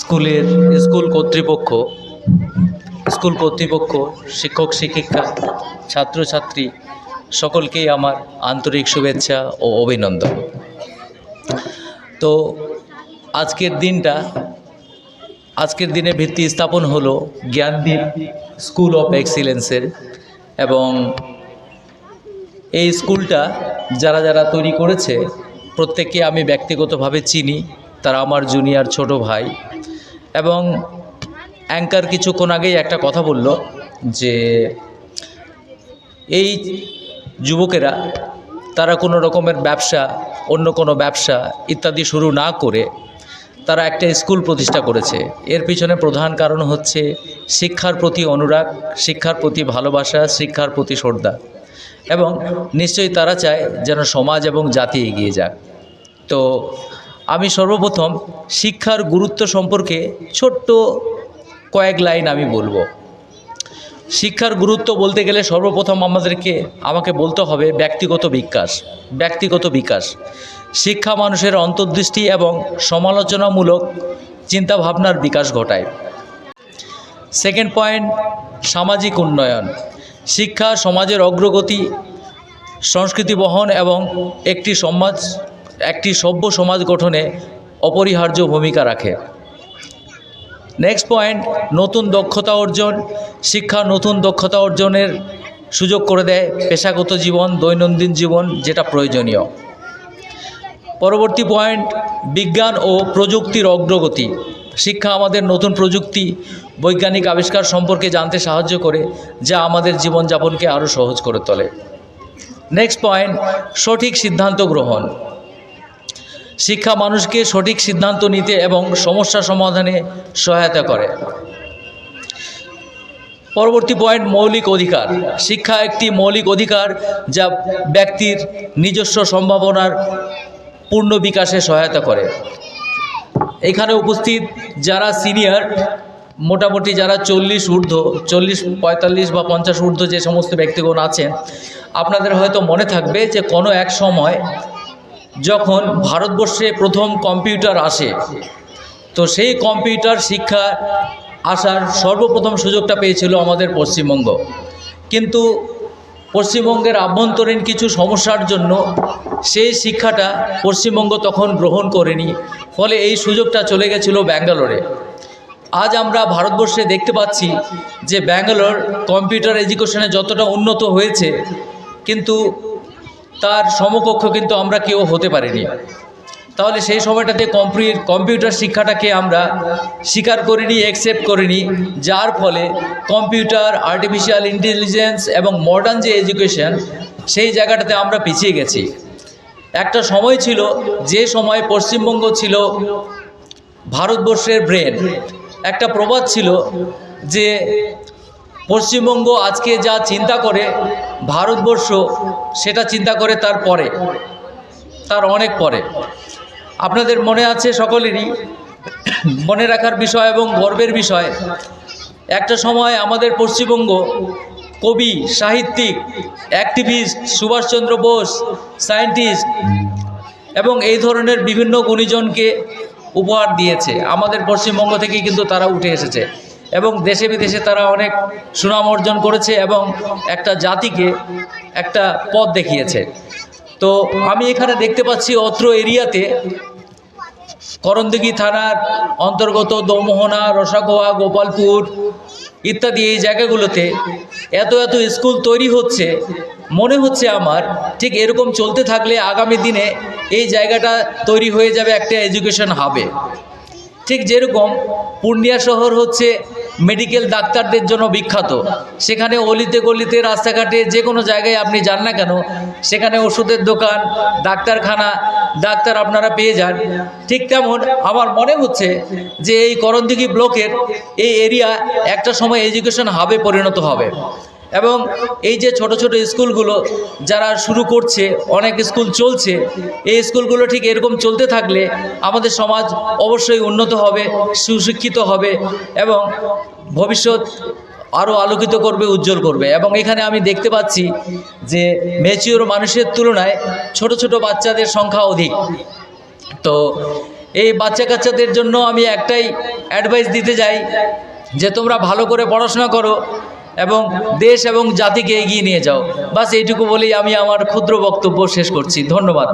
স্কুলের স্কুল কর্তৃপক্ষ স্কুল কর্তৃপক্ষ, শিক্ষক, শিক্ষিকা, ছাত্রছাত্রী সকলকেই আমার আন্তরিক শুভেচ্ছা ও অভিনন্দন। তো আজকের দিনটা, আজকের দিনে ভিত্তি স্থাপন হলো জ্ঞানদীপ স্কুল অফ এক্সিলেন্সের এবং এই স্কুলটা যারা যারা তৈরি করেছে, প্রত্যেককে আমি ব্যক্তিগতভাবে চিনি। তারা আমার জুনিয়র ছোট ভাই। এবং অ্যাঙ্কার কিছুক্ষণ আগেই একটা কথা বলল যে, এই যুবকেরা, তারা কোনো রকমের ব্যবসা, অন্য কোনো ব্যবসা ইত্যাদি শুরু না করে তারা একটা স্কুল প্রতিষ্ঠা করেছে। এর পিছনে প্রধান কারণ হচ্ছে শিক্ষার প্রতি অনুরাগ, শিক্ষার প্রতি ভালোবাসা, শিক্ষার প্রতি শ্রদ্ধা। এবং নিশ্চয়ই তারা চায় যেন সমাজ এবং জাতি এগিয়ে যাক। তো আমি সর্বপ্রথম শিক্ষার গুরুত্ব সম্পর্কে ছোট্ট কয়েক লাইন আমি বলব। শিক্ষার গুরুত্ব বলতে গেলে সর্বপ্রথম আমাদেরকে, আমাকে বলতে হবে ব্যক্তিগত বিকাশ ব্যক্তিগত বিকাশ। শিক্ষা মানুষের অন্তর্দৃষ্টি এবং সমালোচনামূলক চিন্তাভাবনার বিকাশ ঘটায়। সেকেন্ড পয়েন্ট সামাজিক উন্নয়ন। শিক্ষা সমাজের অগ্রগতি, সংস্কৃতি বহন এবং একটি সমাজ একটি সভ্য সমাজ গঠনে অপরিহার্য ভূমিকা রাখে। নেক্সট পয়েন্ট নতুন দক্ষতা অর্জন। শিক্ষা নতুন দক্ষতা অর্জনের সুযোগ করে দেয় পেশাগত জীবন, দৈনন্দিন জীবন, যেটা প্রয়োজনীয়। পরবর্তী পয়েন্ট বিজ্ঞান ও প্রযুক্তির অগ্রগতি। শিক্ষা আমাদের নতুন প্রযুক্তি, বৈজ্ঞানিক আবিষ্কার সম্পর্কে জানতে সাহায্য করে, যা আমাদের জীবনযাপনকে আরও সহজ করে তোলে। নেক্সট পয়েন্ট সঠিক সিদ্ধান্ত গ্রহণ। শিক্ষা মানুষকে সঠিক সিদ্ধান্ত নিতে এবং সমস্যা সমাধানে সহায়তা করে। পরবর্তী পয়েন্ট মৌলিক অধিকার। শিক্ষা একটি মৌলিক অধিকার যা ব্যক্তির নিজস্ব সম্ভাবনার পূর্ণ বিকাশে সহায়তা করে। এখানে উপস্থিত যারা সিনিয়র মোটামুটি যারা চল্লিশ ঊর্ধ্ব, চল্লিশ, পঁয়তাল্লিশ বা পঞ্চাশ ঊর্ধ্ব যে সমস্ত ব্যক্তিগণ আছেন, আপনাদের হয়তো মনে থাকবে যে কোনো এক সময় যখন ভারতবর্ষে প্রথম কম্পিউটার আসে, তো সেই কম্পিউটার শিক্ষা আসার সর্বপ্রথম সুযোগটা পেয়েছিল আমাদের পশ্চিমবঙ্গ। কিন্তু পশ্চিমবঙ্গের আভ্যন্তরীণ কিছু সমস্যার জন্য সেই শিক্ষাটা পশ্চিমবঙ্গ তখন গ্রহণ করেনি, ফলে এই সুযোগটা চলে গেছিল ব্যাঙ্গালোরে। আজ আমরা ভারতবর্ষে দেখতে পাচ্ছি যে ব্যাঙ্গালোর কম্পিউটার এডুকেশনে যতটা উন্নত হয়েছে, কিন্তু তার সমকক্ষ কিন্তু আমরা কেউ হতে পারিনি। তাহলে সেই সময়টাতে কম্পিউ, কম্পিউটার শিক্ষাটাকে আমরা স্বীকার করিনি অ্যাকসেপ্ট করিনি, যার ফলে কম্পিউটার আর্টিফিশিয়াল ইন্টেলিজেন্স এবং মডার্ন যে এডুকেশন সেই জায়গাটাতে আমরা পিছিয়ে গেছি। একটা সময় ছিল, যে সময় পশ্চিমবঙ্গ ছিল ভারতবর্ষের ব্রেন একটা প্রবাদ ছিল যে পশ্চিমবঙ্গ আজকে যা চিন্তা করে, ভারতবর্ষ সেটা চিন্তা করে তার পরে, তার অনেক পরে। আপনাদের মনে আছে সকলেরই মনে রাখার বিষয় এবং গর্বের বিষয়, একটা সময় আমাদের পশ্চিমবঙ্গ কবি, সাহিত্যিক অ্যাক্টিভিস্ট সুভাষচন্দ্র বোস সায়েন্টিস্ট এবং এই ধরনের বিভিন্ন গুণীজনকে উপহার দিয়েছে। আমাদের পশ্চিমবঙ্গ থেকেই কিন্তু তারা উঠে এসেছে। এবং দেশে বিদেশে তারা অনেক সুনাম অর্জন করেছে এবং একটা জাতিকে একটা পথ দেখিয়েছে। তো আমি এখানে দেখতে পাচ্ছি অত্র এরিয়াতে করণদিঘি থানার অন্তর্গত দোমোহনা, রসাগোয়া, গোপালপুর ইত্যাদি এই জায়গাগুলোতে এত এত স্কুল তৈরি হচ্ছে। মনে হচ্ছে আমার ঠিক এরকম চলতে থাকলে আগামী দিনে এই জায়গাটা তৈরি হয়ে যাবে, একটা এডুকেশন হাবে। ঠিক যেরকম পূর্ণিয়া শহর হচ্ছে মেডিকেল ডাক্তারদের জন্য বিখ্যাত। সেখানে অলিতে গলিতে রাস্তাঘাটে যে কোনো জায়গায় আপনি যান না কেন, সেখানে ওষুধের দোকান, ডাক্তারখানা, ডাক্তার আপনারা পেয়ে যান। ঠিক তেমন আমার মনে হচ্ছে যে এই করণদিঘি ব্লকের এই এরিয়া একটা সময় এডুকেশন হাবে পরিণত হবে। এবং এই যে ছোট ছোট স্কুলগুলো যারা শুরু করছে, অনেক স্কুল চলছে, এই স্কুলগুলো ঠিক এরকম চলতে থাকলে আমাদের সমাজ অবশ্যই উন্নত হবে, সুশিক্ষিত হবে এবং ভবিষ্যৎ আরও আলোকিত করবে, উজ্জ্বল করবে। এবং এখানে আমি দেখতে পাচ্ছি যে ম্যাচিওর মানুষের তুলনায় ছোট ছোট বাচ্চাদের সংখ্যা অধিক। তো এই বাচ্চা কাচ্চাদের জন্য আমি একটাই অ্যাডভাইস দিতে যাই যে তোমরা ভালো করে পড়াশোনা করো এবং দেশ এবং জাতিকে এগিয়ে নিয়ে যাও। বাস এইটুকু বলেই আমি আমার ক্ষুদ্র বক্তব্য শেষ করছি। ধন্যবাদ।